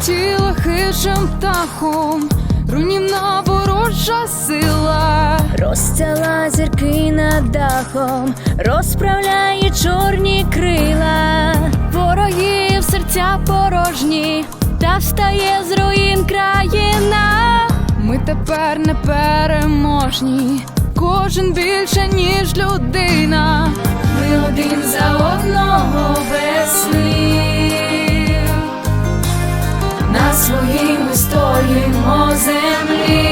Прилетіла хижим птахом, руйнівна ворожа сила. Розстяла зірки над дахом, розправляє чорні крила, ворогів серця порожні, та встає з руїн країна. Ми тепер не переможні, кожен більше, ніж людина. На своїй стоїмо землі.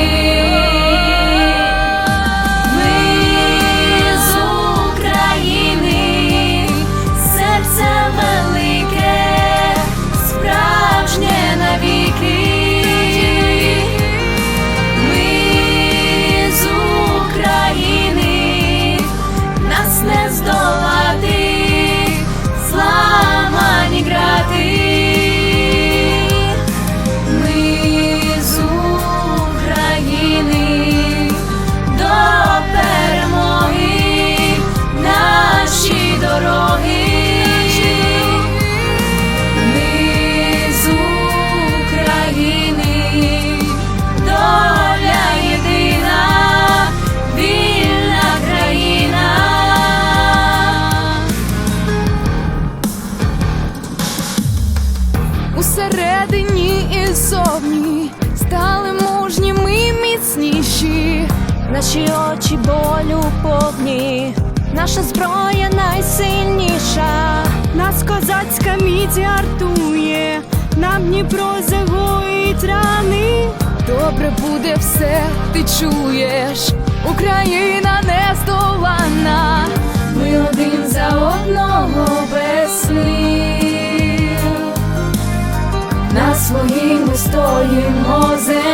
Усередині і зовні стали мужніми і міцніші. Наші очі болю повні, наша зброя найсильніша. Нас козацька міць гартує, нам Дніпро загоїть рани. Добре буде все, ти чуєш, Україна своїм ми стоїмо землі.